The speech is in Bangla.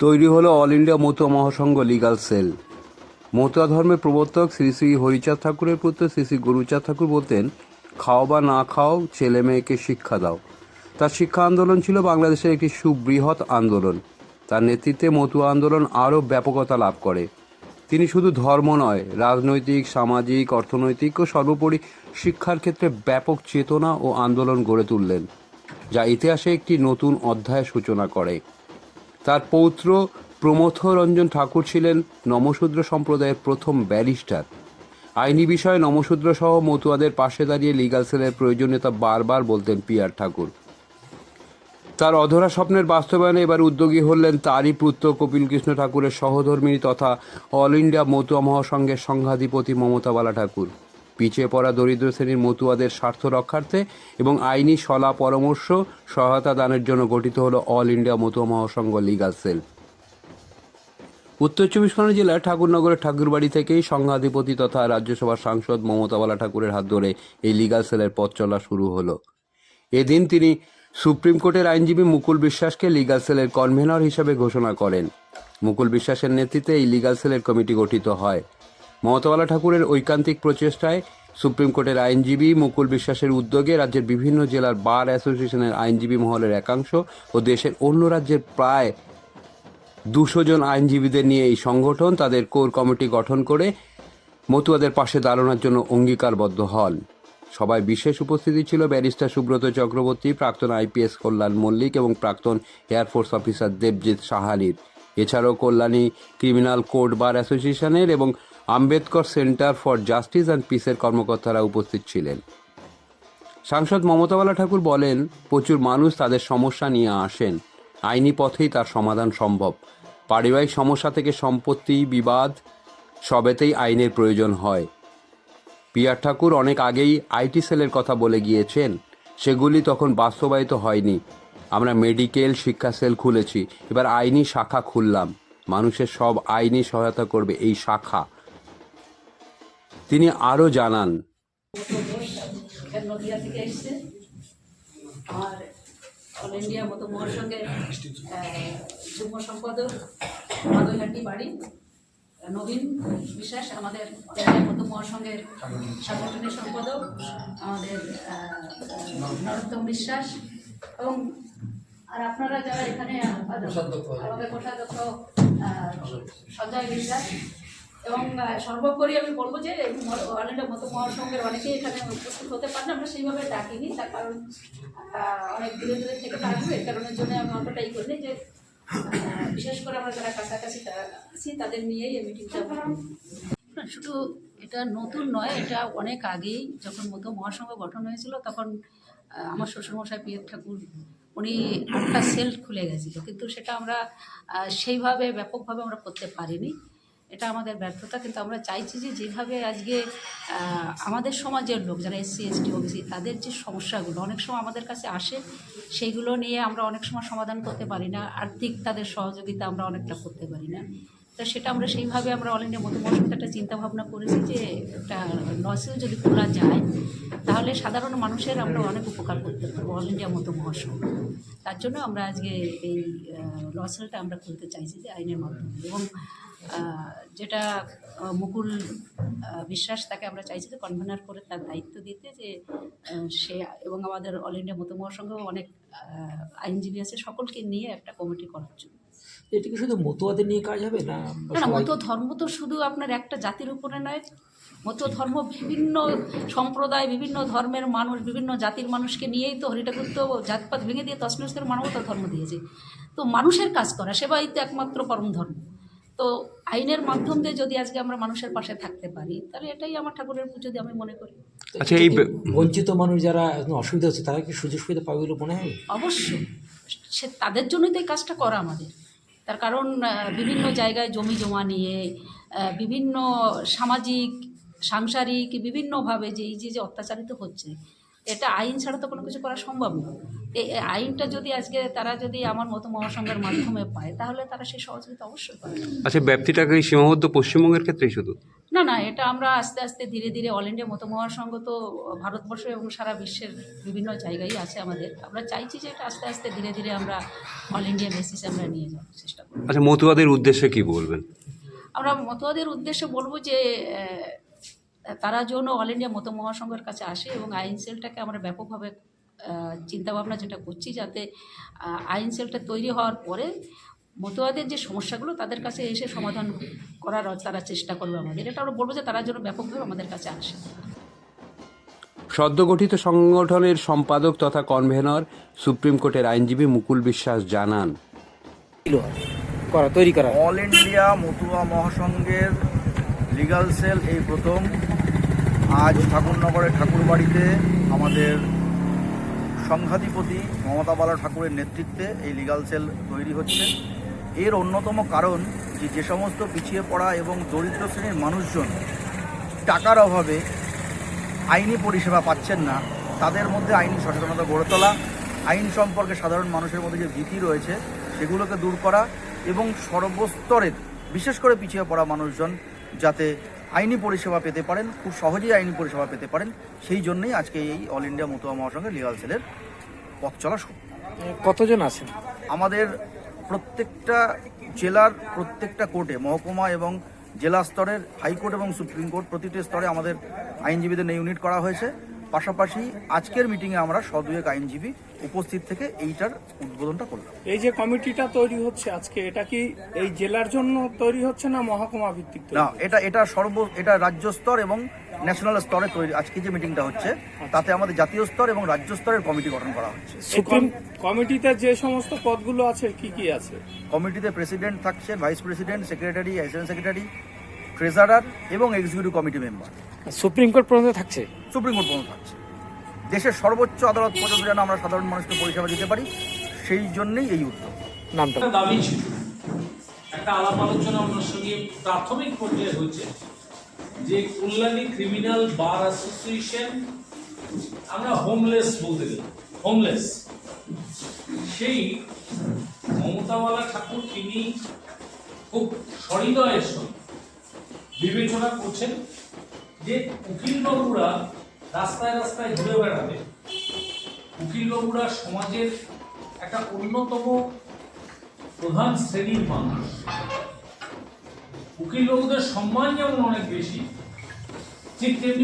তৈরি হলো all India Matua Mahasangha legal cell Matua ধর্মের প্রবর্তক শ্রী শ্রী হরিচাঁদ ঠাকুরের পুত্র শ্রী শ্রী গুরুচাঁদ ঠাকুর বলতেন, খাও বা না খাও, ছেলে মেয়েকে শিক্ষা দাও। তার শিক্ষা আন্দোলন ছিল বাংলাদেশের একটি সুবৃহৎ আন্দোলন। তার নেতৃত্বে মতুয়া আন্দোলন আরও ব্যাপকতা লাভ করে। তিনি শুধু ধর্ম নয়, রাজনৈতিক, সামাজিক, অর্থনৈতিক ও সর্বোপরি শিক্ষার ক্ষেত্রে ব্যাপক চেতনা ও আন্দোলন গড়ে তুললেন, যা ইতিহাসে একটি নতুন অধ্যায়ের সূচনা করে। তার পৌত্র প্রমথ রঞ্জন ঠাকুর ছিলেন নমশূদ্র সম্প্রদায়ের প্রথম ব্যারিস্টার। আইনি বিষয়ে নমশূদ্র সহ মতুয়াদের পাশে দাঁড়িয়ে লিগাল সেলের প্রয়োজনীয়তা বারবার বলতেন পিয়ার ঠাকুর। তার অধরা স্বপ্নের বাস্তবায়নে এবার উদ্যোগী হলেন তারই পুত্র কপিল কৃষ্ণ ঠাকুরের সহধর্মিণী তথা অল ইন্ডিয়া মতুয়া মহাসংঘের সংঘাধিপতি মমতাবালা ঠাকুর। পিছিয়ে পড়া দরিদ্র শ্রেণির মতুয়াদের স্বার্থ রক্ষার্থে এবং আইনি সলা পরামর্শ সহায়তা দানের জন্য গঠিত হল all India Matua Mahasangha legal cell. উত্তর চব্বিশ পরগনা জেলার ঠাকুরনগরের ঠাকুরবাড়ি থেকেই সংঘাধিপতি তথা রাজ্যসভার সাংসদ মমতাবালা ঠাকুরের হাত ধরে এই লিগাল সেলের পথ চলা শুরু হলো। এদিন তিনি সুপ্রিম কোর্টের আইনজীবী মুকুল বিশ্বাসকে লিগাল সেলের কনভেনর হিসেবে ঘোষণা করেন। মুকুল বিশ্বাসের নেতৃত্বে এই লিগাল সেলের কমিটি গঠিত হয়। মমতাবালা ঠাকুরের ঐকান্তিক প্রচেষ্টায় সুপ্রিম কোর্টের আইনজীবী মুকুল বিশ্বাসের উদ্যোগে রাজ্যের বিভিন্ন জেলার বার অ্যাসোসিয়েশনের আইনজীবী মহলের একাংশ ও দেশের অন্য রাজ্যের প্রায় দুশো জন আইনজীবীদের নিয়ে এই সংগঠন তাদের কোর কমিটি গঠন করে মতুয়াদের পাশে দাঁড়ানোর জন্য অঙ্গীকারবদ্ধ হন। সবাই বিশেষ উপস্থিতি ছিল ব্যারিস্টার সুব্রত চক্রবর্তী, প্রাক্তন আইপিএস কল্যাণ মল্লিক এবং প্রাক্তন এয়ারফোর্স অফিসার দেবজিৎ সাহালির। এছাড়াও কল্যাণী ক্রিমিনাল কোর্ট বার অ্যাসোসিয়েশনের এবং Ambedkar centre for justice and পিসের কর্মকর্তারা উপস্থিত ছিলেন। সাংসদ মমতাবালা ঠাকুর বলেন, প্রচুর মানুষ তাদের সমস্যা নিয়ে আসেন। আইনি পথেই তার সমাধান সম্ভব। পারিবারিক সমস্যা থেকে সম্পত্তি, বিবাদ, সবেতেই আইনের প্রয়োজন হয়। পিয়ার ঠাকুর অনেক আগেই আইটি সেলের কথা বলে গিয়েছেন। সেগুলি তখন বাস্তবায়িত হয়নি। আমরা মেডিকেল, শিক্ষা সেল খুলেছি। এবার আইনি শাখা খুললাম। মানুষের সব আইনি সহায়তা করবে এই শাখা। তিনি আরও জানান এখানে নদিয়া থেকে এসছে আমার অল ইন্ডিয়া মতো মহাসংঘের আহ, যুগ্ম সম্পাদক মাদুইহাটি বাড়ি নবীন বিশ্বাস আমাদের মতো মহাসংঘের সাংগঠনিক সম্পাদক আমাদের নরোত্তম বিশ্বাস এবং আর আপনারা যারা এখানে আমাদের কোষাধ্যক্ষ সঞ্জয় বিশ্বাস এবং সর্বোপরি আমি বলব যে অনেকটা মতো মহাসংঘের অনেকেই এখানে উপস্থিত হতে পারেন। আমরা সেইভাবে ডাকিনি, তার কারণ অনেক দূরে দূরে থেকে থাকবে এই কারণের জন্য আমি অতটাই করিনি যে বিশেষ করে আমরা যারা কাছাকাছি তারা আছি, তাদের নিয়েই এই মিটিংটা শুধু এটা নতুন নয়, এটা অনেক আগেই যখন মতো মহাসংঘ গঠন হয়েছিল, তখন আমার শ্বশুরমশাই পিয়ার ঠাকুর, উনি একটা সেল খুলে গেছিল। কিন্তু সেটা আমরা সেইভাবে, ব্যাপকভাবে আমরা করতে পারিনি। এটা আমাদের ব্যর্থতা, কিন্তু আমরা চাইছি যে যেভাবে আজকে আমাদের সমাজের লোক যারা এসসি এসটি ওবিসি, তাদের যে সমস্যাগুলো অনেক সময় আমাদের কাছে আসে, সেইগুলো নিয়ে আমরা অনেক সময় সমাধান করতে পারি না। আর্থিক তাদের সহযোগিতা আমরা অনেকটা করতে পারি না। তো সেটা আমরা সেইভাবে আমরা অল ইন্ডিয়া মতো মহাসংঘ একটা চিন্তা ভাবনা করেছি যে একটা লসেও যদি খোলা যায়, তাহলে সাধারণ মানুষের আমরা অনেক উপকার করতে পারব অল ইন্ডিয়া মতো মহাসংঘ তার জন্য আমরা আজকে এই লসেলটা আমরা খুলতে চাইছি যে আইনের মাধ্যমে। এবং যেটা মুকুল বিশ্বাস তাকে আমরা চাইছি যে কনভেনার করে তার দায়িত্ব দিতে যে সে এবং আমাদের অল ইন্ডিয়া মতো মহাসংঘ অনেক আইনজীবী আছে সকলকে নিয়ে একটা কমিটি করার জন্য। এটা কি শুধু মতুয়াদের নিয়ে কাজ হবে না না মতো ধর্ম তো শুধু আপনার একটা জাতির উপরে নয়। মতো ধর্ম বিভিন্ন সম্প্রদায় বিভিন্ন ধর্মের মানুষ বিভিন্ন জাতির মানুষকে নিয়েই তো হরি তো জাতপাত ভেঙে দিয়ে তসনস করে মানবতার ধর্ম দিয়েছে। তো মানুষের কাজ করা সেবাই তো একমাত্র পরম ধর্ম। তো আইনের মাধ্যম দিয়ে যদি আজকে আমরা মানুষের পাশে থাকতে পারি তাহলে এটাই আমার ঠাকুরের পুজো দিয়ে আমি মনে করি। আচ্ছা, এই বঞ্চিত মানুষ যারা অসুবিধা হচ্ছে তারা কি সুযোগ সুবিধা পাবে বলে মনে হয়? অবশ্যই। সে তাদের জন্যই তো এই কাজটা করা আমাদের। তার কারণ বিভিন্ন জায়গায় জমি জমা নিয়ে বিভিন্ন সামাজিক সাংসারিক বিভিন্নভাবে যে এই যে যে অত্যাচারিত হচ্ছে এটা আইন ছাড়া তো কোনো কিছু করা সম্ভব না। এই আইনটা যদি আজকে তারা যদি আমার মতো মহাসংঘের মাধ্যমে পায় তাহলে তারা সেই সহযোগিতা অবশ্যই পাবে। আচ্ছা ব্যাপ্তিটাকে সীমাবদ্ধ পশ্চিমবঙ্গের ক্ষেত্রেই শুধু? না না এটা আমরা আস্তে আস্তে ধীরে ধীরে অল ইন্ডিয়া মতো মহাসংঘ তো ভারতবর্ষ এবং সারা বিশ্বের বিভিন্ন জায়গায় আছে আমাদের। আমরা চাইছি যে এটা আস্তে আস্তে ধীরে ধীরে আমরা অল ইন্ডিয়া বেসিসে আমরা নিয়ে যাওয়ার চেষ্টা করব। আচ্ছা মতুয়াদের উদ্দেশ্যে কি বলবেন? আমরা মতোয়াদের উদ্দেশ্যে বলব যে তারা যেন অল ইন্ডিয়া মতো মহাসংঘের কাছে আসে এবং আইন সেলটাকে আমরা ব্যাপকভাবে চিন্তাভাবনা যেটা করছি যাতে আইন সেলটা তৈরি হওয়ার পরে মতুয়াদের যে সমস্যাগুলো তাদের কাছে এসে সমাধান করার তারা চেষ্টা করবে আমাদের। এটা আমরা বলব যে তারা যেন ব্যাপকভাবে আমাদের কাছে আসে। সদ্য গঠিত সংগঠনের সম্পাদক তথা কনভেনর সুপ্রিম কোর্টের আইনজীবী মুকুল বিশ্বাস জানান। করা তৈরি করা। অল ইন্ডিয়া মতুয়া মহাসংঘের লিগাল সেল এই প্রথম। আজ ঠাকুরনগরের ঠাকুরবাড়িতে আমাদের সংঘাধিপতি মমতা বালা ঠাকুরের নেতৃত্বে এই লিগাল সেল তৈরি হচ্ছে। এর অন্যতম কারণ যে যে সমস্ত পিছিয়ে পড়া এবং দরিদ্র শ্রেণির মানুষজন টাকার অভাবে আইনি পরিষেবা পাচ্ছেন না, তাদের মধ্যে আইনি সচেতনতা গড়ে তোলা, আইন সম্পর্কে সাধারণ মানুষের মধ্যে যে ভীতি রয়েছে, সেগুলোকে দূর করা এবং সর্বস্তরের বিশেষ করে পিছিয়ে পড়া মানুষজন যাতে আইনি পরিষেবা পেতে পারেন খুব সহজেই আইনি পরিষেবা পেতে পারেন। সেই জন্যই আজকে এই অল ইন্ডিয়া মতুয়া মহাসংঘের লিগাল সেলের পথ চলা শুরু। কতজন আছেন? আমাদের প্রত্যেকটা জেলার প্রত্যেকটা কোর্টে মহকুমা এবং জেলা স্তরের হাইকোর্ট এবং সুপ্রিম কোর্ট প্রতিটি স্তরে আমাদের আইনজীবীদের নিয়ে ইউনিট করা হয়েছে। পাশাপাশি আজকের মিটিংয়ে আমরা সদুয়েক আইনজীবী উপস্থিত থেকে এইটার উদ্বোধনটা করলাম। এই যে কমিটিটা তৈরি হচ্ছে আজকে এটা কি এই জেলার জন্য তৈরি হচ্ছে না মহকুমা ভিত্তিক না এটা এটা সর্ব এটা রাজ্য স্তর এবং ন্যাশনাল স্তরে তৈরি আজকে যে মিটিংটা হচ্ছে তাতে আমাদের জাতীয় স্তর এবং রাজ্য স্তরের কমিটি গঠন করা হচ্ছে। সুপ্রিম কমিটিতে যে সমস্ত পদগুলো আছে কি কি আছে? কমিটিতে প্রেসিডেন্ট থাকছেন vice president secretary assistant secretary treasurer এবং executive committee member supreme court পর্যন্ত থাকছে? সুপ্রিম কোর্ট পর্যন্ত থাকছে। দেশের সর্বোচ্চ আদালত পর্যন্ত যেন আমরা সাধারণ মানুষকে পরিষেবা দিতে পারি সেই জন্যই এই উদ্যোগ। নামটা। একটা দাবি ছিল। একটা আলাপ আলোচনা ওনার সঙ্গে প্রাথমিক পর্যায়ে হয়েছে যে কল্যাণী ক্রিমিনাল বার অ্যাসোসিয়েশন আমরা হোমলেস বলতে গেলে হোমলেস সেই মমতাওয়ালা ঠাকুর তিনি খুব সহৃদয়ের সঙ্গে বিবেচনা করছেন যে উকিলবাবুরা রাস্তায় রাস্তায় ঘুরে বেড়াবে। উকিল বাবুরা সমাজের একটা অন্যতম প্রধান শ্রেণির মানুষ। উকিল বাবুদের সম্মান যেমন অনেক বেশি, ঠিক তেমনি